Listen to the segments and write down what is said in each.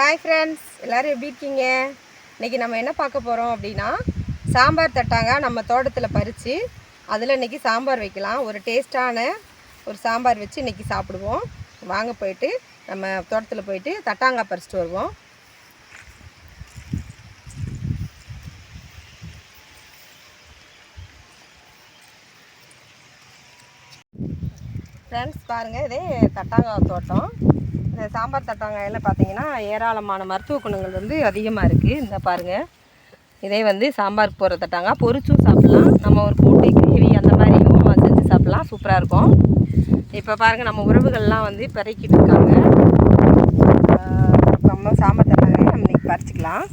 Hi friends எல்லோரும் எப்படி இருக்கீங்க? இன்றைக்கி நம்ம என்ன பார்க்க போகிறோம் அப்படின்னா சாம்பார் தட்டாங்க நம்ம தோட்டத்தில் பறித்து அதில் இன்றைக்கி சாம்பார் வைக்கலாம். ஒரு டேஸ்ட்டான ஒரு சாம்பார் வச்சு இன்றைக்கி சாப்பிடுவோம். வாங்க போயிட்டு நம்ம தோட்டத்தில் போயிட்டு தட்டாங்காய் பறிச்சிட்டு வருவோம். ஃப்ரெண்ட்ஸ் பாருங்கள் இதே தட்டாங்காய் தோட்டம். சாம்பார் தட்டாங்காயில் பார்த்தீங்கன்னா ஏராளமான மருத்துவ குணங்கள் வந்து அதிகமாக இருக்குது இந்த பாருங்கள் இதே வந்து சாம்பார் போடுற தட்டாங்காய் பொரிச்சும் சாப்பிட்லாம். நம்ம ஒரு கூட்டு கிரேவி அந்த மாதிரியும் செஞ்சு சாப்பிட்லாம். சூப்பராக இருக்கும். இப்போ பாருங்கள் நம்ம உறவுகள்லாம் வந்து பிறக்கிட்டு இருக்காங்க. நம்ம சாம்பார் தட்டாங்க நம்ம இன்றைக்கி பறிச்சிக்கலாம்.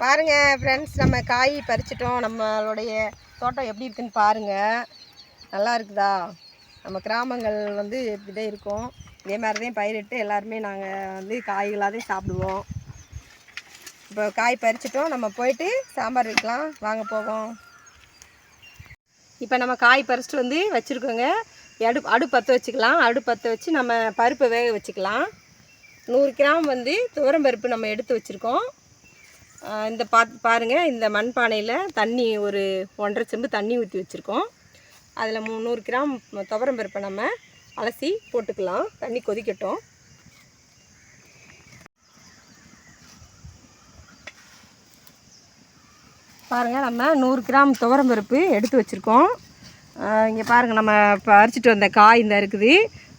பாருங்க ஃப்ரெண்ட்ஸ் நம்ம காய் பறிச்சிட்டோம். நம்மளுடைய தோட்டம் எப்படி இருக்குன்னு பாருங்க. நல்லா இருக்குதா? நம்ம கிராமங்கள் வந்து இப்படி தான் இருக்கும். இதே மாதிரி தான் பயிரிட்டு எல்லாருமே நாங்கள் வந்து காய்களாக தான் சாப்பிடுவோம். இப்போ காய் பறிச்சிட்டோம். நம்ம போயிட்டு சாம்பார் வைக்கலாம். வாங்க போவோம். இப்போ நம்ம காய் பறிச்சிட்டு வந்து வச்சுருக்கோங்க. அடு அடு பற்ற வச்சுக்கலாம். அடுப்பற்ற வச்சு நம்ம பருப்பை வேக வச்சுக்கலாம். நூறு கிராம் வந்து துவரம் பருப்பு நம்ம எடுத்து வச்சுருக்கோம். இந்த பா பாருங்கள் இந்த மண்பானையில் தண்ணி ஒரு ஒன்றரை செம்பு தண்ணி ஊற்றி வச்சுருக்கோம். அதில் முந்நூறு கிராம் துவரம் பருப்பை நம்ம அலசி போட்டுக்கலாம். தண்ணி கொதிக்கட்டும். பாருங்கள் நம்ம நூறு கிராம் துவரம் பருப்பு எடுத்து வச்சுருக்கோம். இங்கே பாருங்கள் நம்ம பறிச்சிட்டு வந்த காய் இந்த இருக்குது.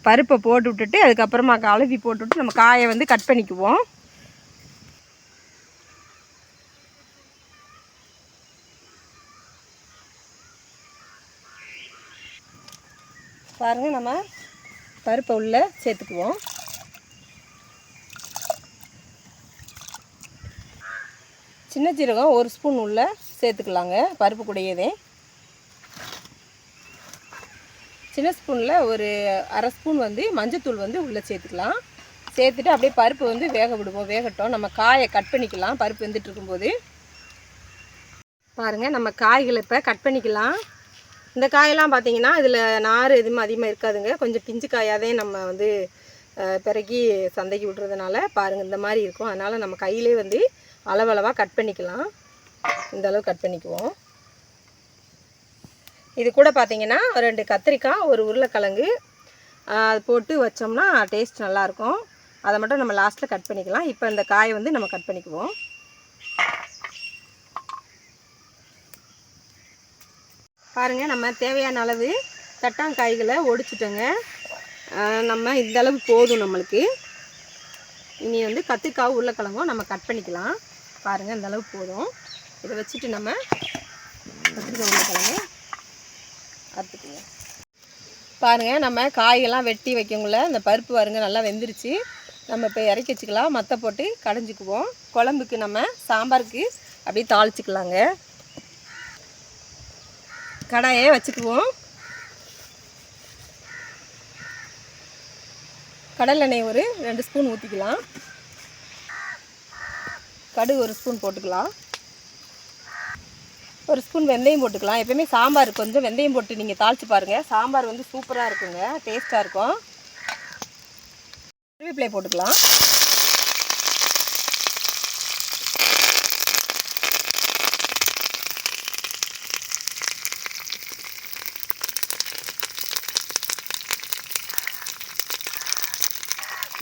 பருப்பை போட்டு விட்டுட்டு அதுக்கப்புறமா கலவி போட்டு விட்டு நம்ம காயை வந்து கட் பண்ணிக்குவோம். பாருங்கள் நம்ம பருப்பை உள்ளே சேர்த்துக்குவோம். சின்ன ஜீரகம் ஒரு ஸ்பூன் உள்ள சேர்த்துக்கலாங்க பருப்பு கூடையதே சின்ன ஸ்பூனில் ஒரு அரை ஸ்பூன் வந்து மஞ்சத்தூள் வந்து உள்ளே சேர்த்துக்கலாம். சேர்த்துட்டு அப்படியே பருப்பு வந்து வேக விடுவோம் வேகட்டும். நம்ம காயை கட் பண்ணிக்கலாம் பருப்பு வெந்துட்டு இருக்கும்போது. பாருங்கள் நம்ம காய்களை இப்போ கட் பண்ணிக்கலாம். இந்த காயெல்லாம் பார்த்தீங்கன்னா இதில் நார் எதுவும் அதிகமாக இருக்காதுங்க. கொஞ்சம் பிஞ்சு காயாகவே நம்ம வந்து பிறகி சந்தைக்கு விட்றதுனால பாருங்கள் இந்த மாதிரி இருக்கும். அதனால் நம்ம கையிலே வந்து அளவளவாக கட் பண்ணிக்கலாம். இந்த அளவு கட் பண்ணிக்குவோம். இது கூட பார்த்தீங்கன்னா ரெண்டு கத்திரிக்காய் ஒரு உருளைக்கிழங்கு அது போட்டு வச்சோம்னா டேஸ்ட் நல்லாயிருக்கும் அதை மட்டும் நம்ம லாஸ்ட்டில் கட் பண்ணிக்கலாம். இப்போ இந்த காயை வந்து நம்ம கட் பண்ணிக்குவோம். பாருங்கள் நம்ம தேவையான அளவு தட்டாங்காய்களை ஒடிச்சிட்டோங்க. நம்ம இந்த அளவு போதும் நம்மளுக்கு. இனி வந்து கத்திரிக்காய் உருளைக்கிழங்கும் நம்ம கட் பண்ணிக்கலாம். பாருங்கள் இந்த அளவு போதும். இதை வச்சுட்டு நம்ம கத்திரிக்காய் உருளைக்கிழங்கு அறுத்துக்குங்க. பாருங்கள் நம்ம காய்கள்லாம் வெட்டி வைக்கக்குள்ள இந்த பருப்பு பாருங்க நல்லா வெந்துருச்சு. நம்ம இப்போ இறக்கி வச்சுக்கலாம். மற்ற போட்டு கடைஞ்சிக்குவோம். குழம்புக்கு நம்ம சாம்பாருக்கு அப்படியே தாளிச்சிக்கலாங்க. கடாயை வச்சுக்குவோம். கடலெண்ணெய் ஒரு ரெண்டு ஸ்பூன் ஊற்றிக்கலாம் கடுகு ஒரு ஸ்பூன் போட்டுக்கலாம். ஒரு ஸ்பூன் வெந்தயம் போட்டுக்கலாம். எப்பயுமே சாம்பார் கொஞ்சம் வெந்தயம் போட்டு நீங்கள் தாளித்து பாருங்கள் சாம்பார் வந்து சூப்பராக இருக்குங்க. டேஸ்ட்டாக இருக்கும். கருவேப்பிலை போட்டுக்கலாம்.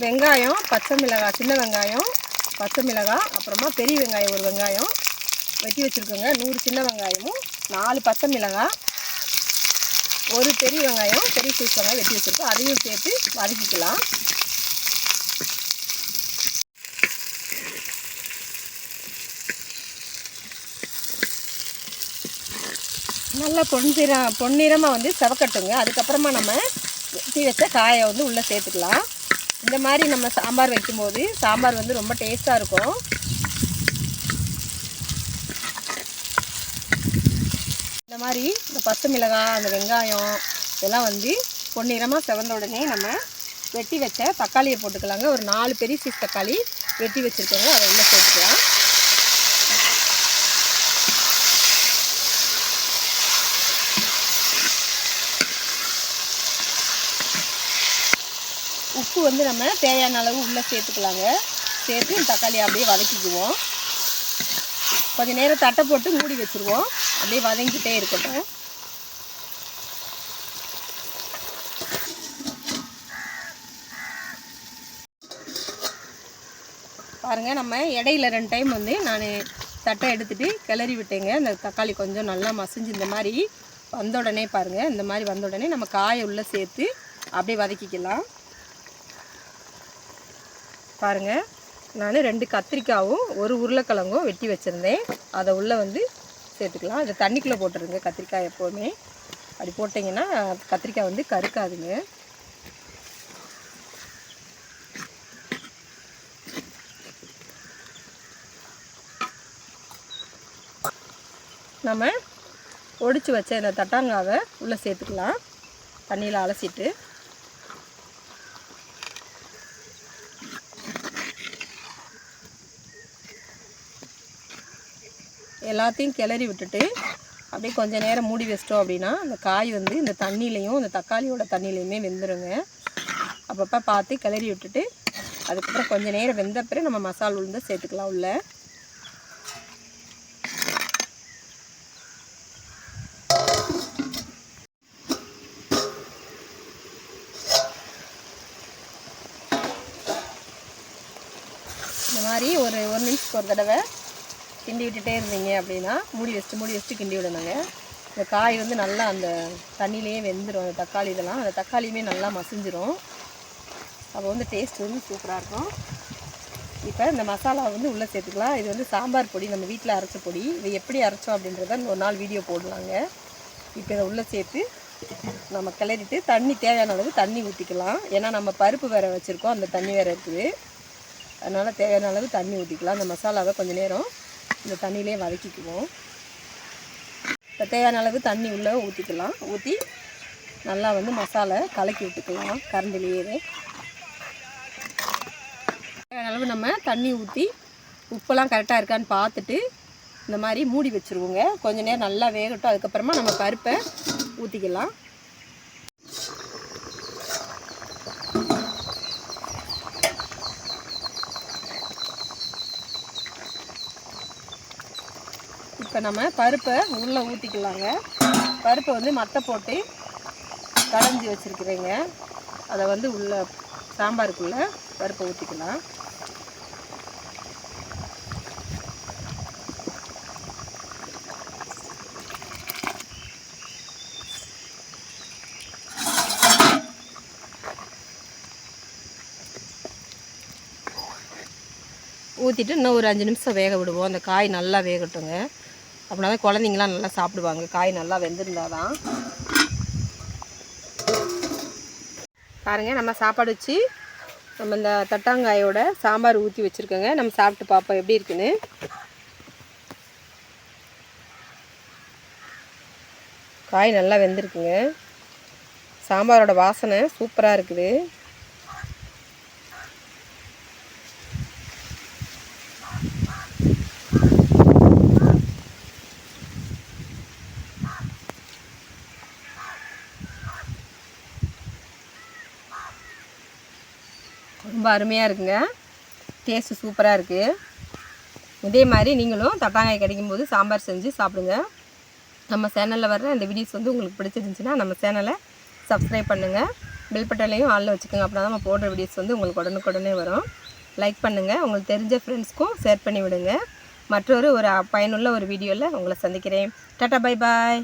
வெங்காயம் பச்சை மிளகாய் சின்ன வெங்காயம் பச்சை மிளகாய் அப்புறமா பெரிய வெங்காயம் ஒரு வெங்காயம் வெட்டி வச்சுருக்கோங்க. நூறு சின்ன வெங்காயமும் நாலு பச்சை மிளகாய் ஒரு பெரிய வெங்காயம் பெரிய சைஸ் வெங்காயம் வெட்டி வச்சுருக்கோம். அதையும் சேர்த்து வதக்கிக்கலாம். நல்லா பொன்னிற பொன்னிறமாக வந்து செவக்கட்டுங்க. அதுக்கப்புறமா நம்ம வெட்டி வச்ச காயை வந்து உள்ளே சேர்த்துக்கலாம். இந்த மாதிரி நம்ம சாம்பார் வைக்கும்போது சாம்பார் வந்து ரொம்ப டேஸ்ட்டாக இருக்கும். இந்த மாதிரி இந்த பச்சை மிளகாய் அந்த வெங்காயம் இதெல்லாம் வந்து பொன்னிறமாக செவந்த உடனே நம்ம வெட்டி வச்ச தக்காளியை போட்டுக்கலாங்க. ஒரு நாலு பெரிய சீஸ் தக்காளி வெட்டி வச்சுருக்கோங்க. அதை உள்ளே சேர்த்துக்கலாம் உப்பு வந்து நம்ம தேவையான அளவு உள்ளே சேர்த்துக்கலாங்க. சேர்த்து தக்காளி அப்படியே வதக்கிக்குவோம். கொஞ்ச நேரம் தட்டை போட்டு மூடி வச்சுருவோம். அப்படியே வதங்கிட்டே இருக்கட்டும். பாருங்கள் நம்ம இடையில ரெண்டு டைம் வந்து நான் தட்டை எடுத்துகிட்டு கிளறி விட்டேங்க. அந்த தக்காளி கொஞ்சம் நல்லா மசிஞ்சு இந்த மாதிரி வந்த உடனே பாருங்கள் இந்த மாதிரி வந்த உடனே நம்ம காயை உள்ளே சேர்த்து அப்படியே வதக்கிக்கலாம். பாருங்கள் நான் ரெண்டு கத்திரிக்காவும் ஒரு உருளைக்கிழங்கும் வெட்டி வச்சுருந்தேன். அதை உள்ளே வந்து சேர்த்துக்கலாம். அதை தண்ணிக்குள்ளே போட்டுருங்க கத்திரிக்காய் எப்போவுமே. அப்படி போட்டிங்கன்னா கத்திரிக்காய் வந்து கருக்காதுங்க. நம்ம ஒடிச்சு வச்ச இந்த தட்டாங்காவை உள்ளே சேர்த்துக்கலாம். தண்ணியில் அலசிட்டு. எல்லாத்தையும் கிளறி விட்டுட்டு அப்படியே கொஞ்சம் நேரம் மூடி வச்சிட்டோம் அப்படின்னா அந்த காய் வந்து இந்த தண்ணியிலையும் இந்த தக்காளியோட தண்ணியிலையுமே வெந்துருங்க. அப்பப்போ பார்த்து கிளறி விட்டுட்டு அதுக்கப்புறம் கொஞ்சம் நேரம் வெந்த பிறகு நம்ம மசால் உளுந்து சேர்த்துக்கலாம் உள்ள. இந்த மாதிரி ஒரு ஒரு நிமிஷத்துக்கு ஒரு தடவை கிண்டி விட்டுட்டே இருந்தீங்க அப்படின்னா மூடி வச்சுட்டு மூடி வச்சுட்டு கிண்டி விடணுங்க. இந்த காய் வந்து நல்லா அந்த தண்ணியிலேயே வெந்துடும் அந்த தக்காளி இதெல்லாம். அந்த தக்காளியுமே நல்லா மசிஞ்சிரும். அப்போ வந்து டேஸ்ட் வந்து சூப்பராக இருக்கும். இப்போ இந்த மசாலா வந்து உள்ளே சேர்த்துக்கலாம். இது வந்து சாம்பார் பொடி நம்ம வீட்டில் அரைச்ச பொடி. இதை எப்படி அரைச்சோம் அப்படின்றத ஒரு நாள் வீடியோ போடலாங்க. இப்போ இதை உள்ளே சேர்த்து நம்ம கிளறிட்டு தண்ணி தேவையான அளவு தண்ணி ஊற்றிக்கலாம் ஏன்னா நம்ம பருப்பு வேறு வச்சுருக்கோம் அந்த தண்ணி வேறு இருக்குது. அதனால் தேவையான அளவு தண்ணி ஊற்றிக்கலாம் அந்த மசாலாவை கொஞ்சம் நேரம் இந்த தண்ணியிலே வதக்கிக்குவோம். இப்போ தேவையான அளவு தண்ணி உள்ளே ஊற்றிக்கலாம் ஊற்றி நல்லா வந்து மசாலா கலக்கி விட்டுக்கலாம். கரண்டிலேயே. தேவையான அளவு நம்ம தண்ணி ஊற்றி உப்பெல்லாம் கரெக்டாக இருக்கான்னு பார்த்துட்டு இந்த மாதிரி மூடி வச்சுருவோங்க. கொஞ்ச நேரம் நல்லா வேகட்டும். அதுக்கப்புறமா நம்ம பருப்பை ஊற்றிக்கலாம் இப்போ நம்ம பருப்பை உள்ளே ஊற்றிக்கலாங்க பருப்பை வந்து மட்டை போட்டு கடைஞ்சி வச்சுருக்குறேங்க. அதை வந்து உள்ள சாம்பாருக்குள்ளே பருப்பை ஊற்றிக்கலாம் ஊற்றிட்டு இன்னும் ஒரு அஞ்சு நிமிஷம் வேக விடுவோம். அந்த காய் நல்லா வேகட்டுங்க. அப்படின்னா தான் குழந்தைங்களாம் நல்லா சாப்பிடுவாங்க. காய் நல்லா வெந்திருந்தால் தான் பாருங்கள் நம்ம சாப்பாடு வச்சு நம்ம இந்த தட்டாங்காயோட சாம்பார் ஊற்றி வச்சுருக்கோங்க. நம்ம சாப்பிட்டு பார்ப்போம் எப்படி இருக்குன்னு. காய் நல்லா வெந்திருக்குங்க. சாம்பாரோட வாசனை சூப்பராக இருக்குது. அருமையாக இருக்குங்க. டேஸ்ட்டு சூப்பராக இருக்குது இதே மாதிரி நீங்களும் தட்டாங்காய் கிடைக்கும்போது சாம்பார் செஞ்சு சாப்பிடுங்க. நம்ம சேனலில் வர்ற இந்த வீடியோஸ் வந்து உங்களுக்கு பிடிச்சிருந்துச்சின்னா நம்ம சேனலை சப்ஸ்கிரைப் பண்ணுங்கள் பில் பட்டலையும் ஆளில் வச்சுக்கோங்க. அப்படின்னா நம்ம போடுற வீடியோஸ் வந்து உங்களுக்கு உடனுக்குடனே வரும். லைக் பண்ணுங்கள் உங்களுக்கு தெரிஞ்ச ஃப்ரெண்ட்ஸ்க்கும் ஷேர் பண்ணி விடுங்க. மற்றொரு ஒரு பயனுள்ள ஒரு வீடியோவில் உங்களை சந்திக்கிறேன். Tata bye bye